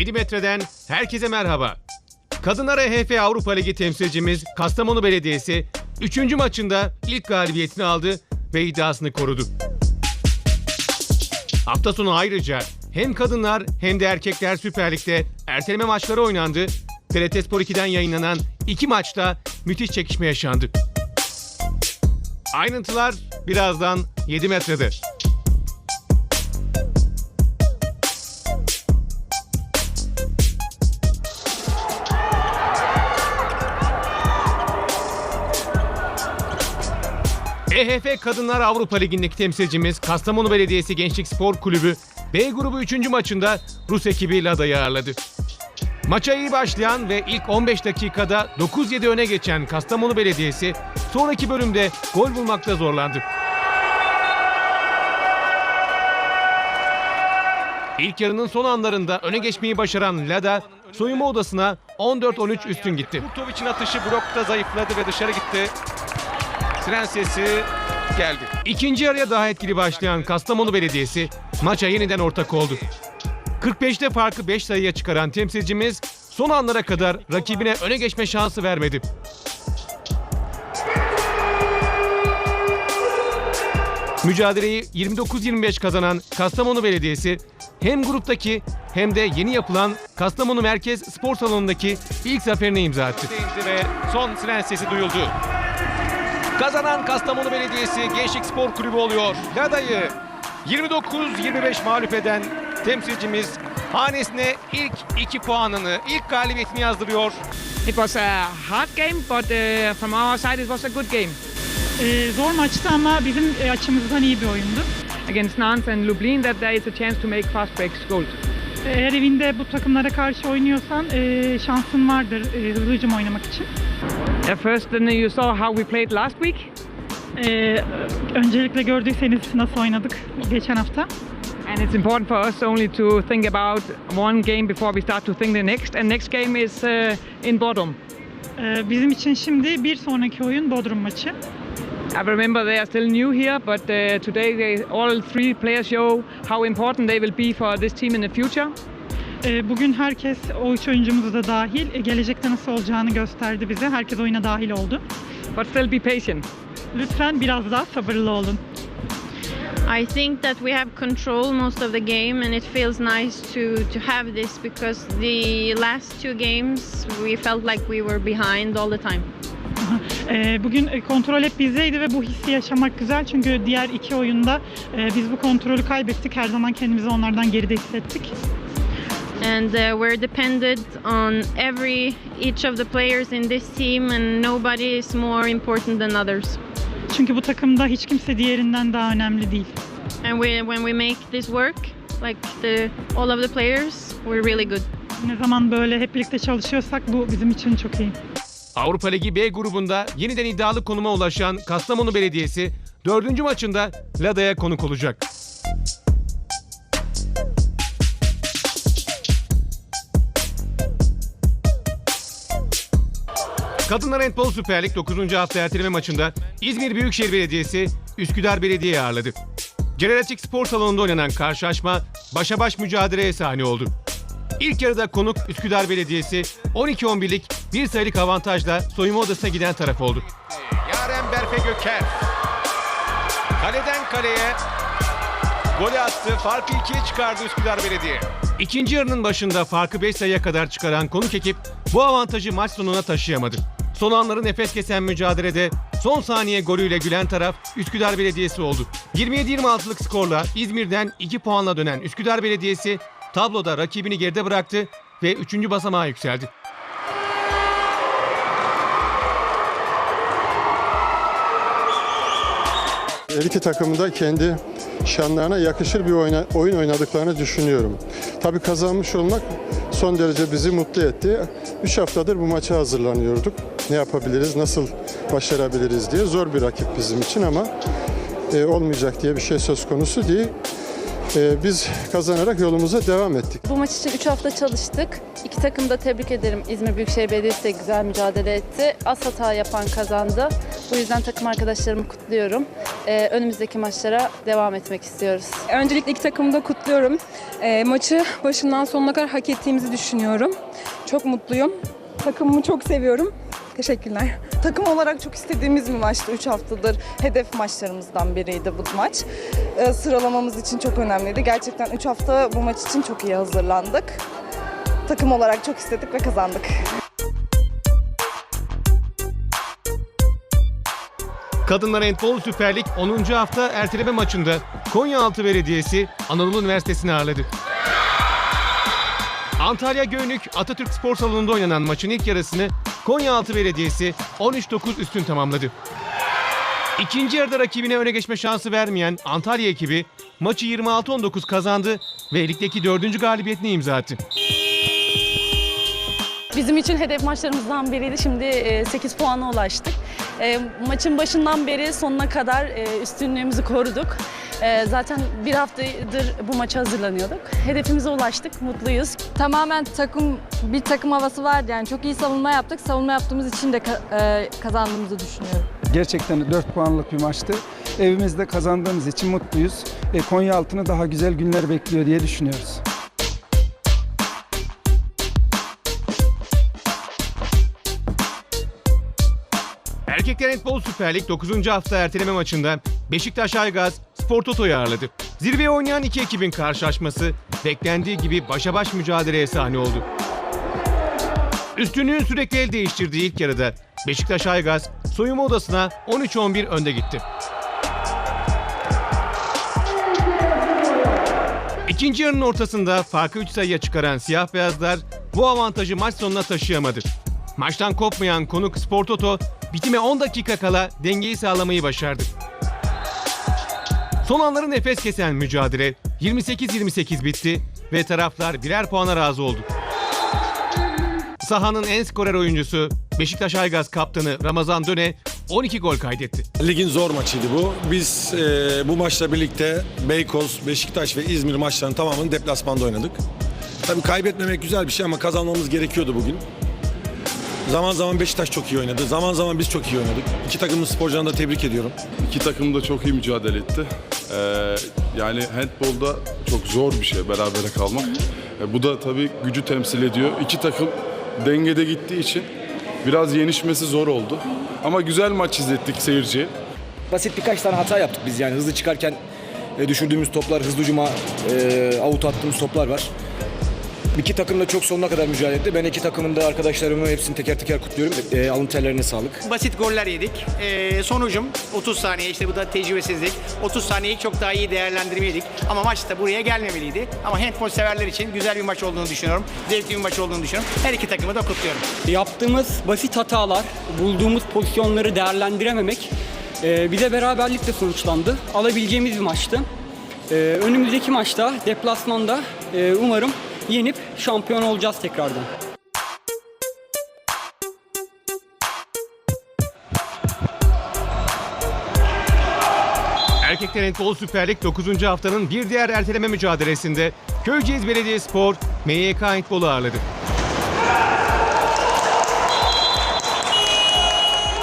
7 metreden herkese merhaba. Kadınlar EHF Avrupa Ligi temsilcimiz Kastamonu Belediyesi 3. maçında ilk galibiyetini aldı ve iddiasını korudu. Hafta sonu ayrıca hem kadınlar hem de erkekler Süper Lig'de erteleme maçları oynandı. TRT Spor 2'den yayınlanan iki maçta müthiş çekişme yaşandı. Ayrıntılar birazdan 7 metrede. EHF Kadınlar Avrupa Ligi'ndeki temsilcimiz Kastamonu Belediyesi Gençlik Spor Kulübü B grubu 3. maçında Rus ekibi Lada'yı ağırladı. Maça iyi başlayan ve ilk 15 dakikada 9-7 öne geçen Kastamonu Belediyesi sonraki bölümde gol bulmakta zorlandı. İlk yarının son anlarında öne geçmeyi başaran Lada soyunma odasına 14-13 üstün gitti. Kurtovic'in atışı blokta zayıfladı ve dışarı gitti. Siren sesi geldi. İkinci yarıya daha etkili başlayan Kastamonu Belediyesi maça yeniden ortak oldu. 45'te farkı 5 sayıya çıkaran temsilcimiz son anlara kadar rakibine öne geçme şansı vermedi. Mücadeleyi 29-25 kazanan Kastamonu Belediyesi hem gruptaki hem de yeni yapılan Kastamonu Merkez Spor Salonu'ndaki ilk zaferine imza attı. Ve son siren sesi duyuldu. Kazanan Kastamonu Belediyesi Gençlik Spor Kulübü oluyor. Lada'yı 29-25 mağlup eden temsilcimiz hanesine ilk iki puanını, ilk galibiyetini yazdırıyor. It was a hard game, but uh, from our side it was a good game. Ee, zor maçtı ama bizim e, açımızdan iyi bir oyundu. Against Nantes and Lublin, that there is a chance to make fast break goals. Eğer evinde bu takımlara karşı oynuyorsan e, şansın vardır e, hızlı hücum oynamak için. At first, then you saw how we played last week. Ee, öncelikle gördüyseniz nasıl oynadık geçen hafta. And it's important for us only to think about one game before we start to think the next. And next game is uh, in Bodrum. Ee, bizim için şimdi bir sonraki oyun Bodrum maçı. I remember they are still new here, but uh, today they, all three players show how important they will be for this team in the future. Ee, bugün herkes, o üç oyuncumuz da dahil, e, gelecekte nasıl olacağını gösterdi bize. Herkes oyuna dahil oldu. But still be patient. Lütfen biraz daha sabırlı olun. I think that we have control most of the game, and it feels nice to to have this because the last two games we felt like we were behind all the time. Ee, bugün e, kontrol hep bizdeydi ve bu hissi yaşamak güzel çünkü diğer iki oyunda e, biz bu kontrolü kaybettik. Her zaman kendimizi onlardan geride hissettik. And uh, we're dependent on every each of the players in this team, and nobody is more important than others. Çünkü bu takımda hiç kimse diğerinden daha önemli değil. And we, when we make this work, like the all of the players, we're really good. Ne zaman böyle hep birlikte çalışıyorsak bu bizim için çok iyi. Avrupa Ligi B grubunda yeniden iddialı konuma ulaşan Kastamonu Belediyesi 4. maçında Lada'ya konuk olacak. Kadınlar Handbol Süper Lig 9. hafta erteleme maçında İzmir Büyükşehir Belediyesi Üsküdar Belediye'yi ağırladı. Celal Açık Spor Salonu'nda oynanan karşılaşma başa baş mücadeleye sahne oldu. İlk yarıda konuk Üsküdar Belediyesi 12-11'lik bir sayılık avantajla soyunma odasına giden taraf oldu. Yaren Berfe Göker. Kaleden kaleye golü attı. Farkı ikiye çıkardı Üsküdar Belediye. İkinci yarının başında farkı 5 sayıya kadar çıkaran konuk ekip bu avantajı maç sonuna taşıyamadı. Son anları nefes kesen mücadelede son saniye golüyle gülen taraf Üsküdar Belediyesi oldu. 27-26'lık skorla İzmir'den 2 puanla dönen Üsküdar Belediyesi tabloda rakibini geride bıraktı ve 3. basamağa yükseldi. Her iki takımı da kendi şanlarına yakışır bir oyna- oyun oynadıklarını düşünüyorum. Tabii kazanmış olmak son derece bizi mutlu etti. Üç haftadır bu maça hazırlanıyorduk. Ne yapabiliriz, nasıl başarabiliriz diye. Zor bir rakip bizim için ama e, olmayacak diye bir şey söz konusu değil. E, biz kazanarak yolumuza devam ettik. Bu maç için 3 hafta çalıştık. İki takımı da tebrik ederim. İzmir Büyükşehir Belediyesi de güzel mücadele etti. Az hata yapan kazandı. Bu yüzden takım arkadaşlarımı kutluyorum. e, önümüzdeki maçlara devam etmek istiyoruz. Öncelikle iki takımı da kutluyorum. Ee, maçı başından sonuna kadar hak ettiğimizi düşünüyorum. Çok mutluyum. Takımımı çok seviyorum. Teşekkürler. Takım olarak çok istediğimiz bir maçtı. 3 haftadır hedef maçlarımızdan biriydi bu maç. Ee, sıralamamız için çok önemliydi. Gerçekten 3 hafta bu maç için çok iyi hazırlandık. Takım olarak çok istedik ve kazandık. Kadınlar Handbol Süper Lig 10. hafta erteleme maçında Konyaaltı Belediyesi Anadolu Üniversitesi'ni ağırladı. Antalya Göynük Atatürk Spor Salonu'nda oynanan maçın ilk yarısını Konyaaltı Belediyesi 13-9 üstün tamamladı. İkinci yarıda rakibine öne geçme şansı vermeyen Antalya ekibi maçı 26-19 kazandı ve ligdeki dördüncü galibiyetini imza attı. Bizim için hedef maçlarımızdan biriydi. Şimdi e, 8 puana ulaştık. E, Maçın başından beri sonuna kadar e, üstünlüğümüzü koruduk. E, Zaten bir haftadır bu maça hazırlanıyorduk. Hedefimize ulaştık, mutluyuz. tamamen takım bir takım havası vardı yani çok iyi savunma yaptık. Savunma yaptığımız için de ka- e, kazandığımızı düşünüyorum. Gerçekten 4 puanlık bir maçtı. Evimizde kazandığımız için mutluyuz. E, Konya altını daha güzel günler bekliyor diye düşünüyoruz. Erkekler Handbol Süper Lig 9. hafta erteleme maçında Beşiktaş Aygaz Spor Toto'yu ağırladı. Zirveye oynayan iki ekibin karşılaşması beklendiği gibi başa baş mücadeleye sahne oldu. Üstünlüğün sürekli el değiştirdiği ilk yarıda Beşiktaş Aygaz soyunma odasına 13-11 önde gitti. İkinci yarının ortasında farkı 3 sayıya çıkaran siyah beyazlar bu avantajı maç sonuna taşıyamadı. Maçtan kopmayan konuk Spor Toto bitime 10 dakika kala dengeyi sağlamayı başardı. Son anları nefes kesen mücadele 28-28 bitti ve taraflar birer puana razı oldu. Sahanın en skorer oyuncusu Beşiktaş Aygaz kaptanı Ramazan Döne 12 gol kaydetti. Ligin zor maçıydı bu. Biz e, bu maçla birlikte Beykoz, Beşiktaş ve İzmir maçlarının tamamını deplasmanda oynadık. Tabii kaybetmemek güzel bir şey ama kazanmamız gerekiyordu bugün. Zaman zaman Beşiktaş çok iyi oynadı. Zaman zaman biz çok iyi oynadık. İki takımın sporcularını da tebrik ediyorum. İki takım da çok iyi mücadele etti. Ee, yani handbolda çok zor bir şey berabere kalmak. E, bu da tabii gücü temsil ediyor. İki takım dengede gittiği için biraz yenişmesi zor oldu. Ama güzel maç izlettik seyirciye. Basit birkaç tane hata yaptık biz yani hızlı çıkarken e, düşürdüğümüz toplar, hızlı ucuma e, avut attığımız toplar var. İki takım da çok sonuna kadar mücadele etti. Ben iki takımın da arkadaşlarımı hepsini teker teker kutluyorum. E, alın terlerine sağlık. Basit goller yedik. Ee, sonucum 30 saniye işte bu da tecrübesizlik. 30 saniyeyi çok daha iyi değerlendirmeliydik. Ama maç da buraya gelmemeliydi. Ama handball severler için güzel bir maç olduğunu düşünüyorum. Zevkli bir maç olduğunu düşünüyorum. Her iki takımı da kutluyorum. Yaptığımız basit hatalar, bulduğumuz pozisyonları değerlendirememek e, bize beraberlikle sonuçlandı. Alabileceğimiz bir maçtı. E, önümüzdeki maçta, deplasmanda e, umarım yenip şampiyon olacağız tekrardan. Erkekler Handbol Süper Lig 9. haftanın bir diğer erteleme mücadelesinde Köyceğiz Belediyespor MYK Handbol'u ağırladı.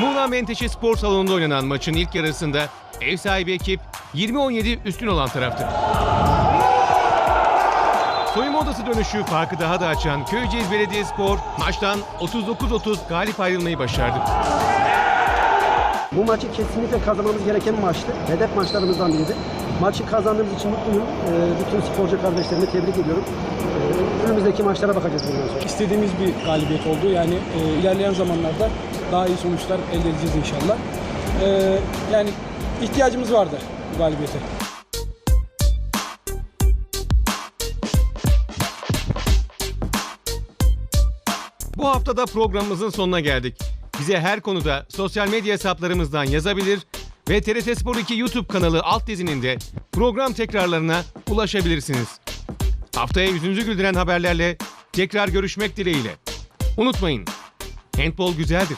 Muğla Menteşe Spor Salonu'nda oynanan maçın ilk yarısında ev sahibi ekip 20-17 üstün olan taraftı. Soyunma odası dönüşü farkı daha da açan Köyceğiz Belediyespor maçtan 39-30 galip ayrılmayı başardı. Bu maçı kesinlikle kazanmamız gereken maçtı. Hedef maçlarımızdan biriydi. Maçı kazandığımız için mutluyum. bütün sporcu kardeşlerimi tebrik ediyorum. önümüzdeki maçlara bakacağız bundan sonra. İstediğimiz bir galibiyet oldu. Yani e, ilerleyen zamanlarda daha iyi sonuçlar elde edeceğiz inşallah. E, yani ihtiyacımız vardı bu galibiyete. Bu haftada programımızın sonuna geldik. Bize her konuda sosyal medya hesaplarımızdan yazabilir ve TRT Spor 2 YouTube kanalı alt dizinin de program tekrarlarına ulaşabilirsiniz. Haftaya yüzünüzü güldüren haberlerle tekrar görüşmek dileğiyle. Unutmayın, handball güzeldir.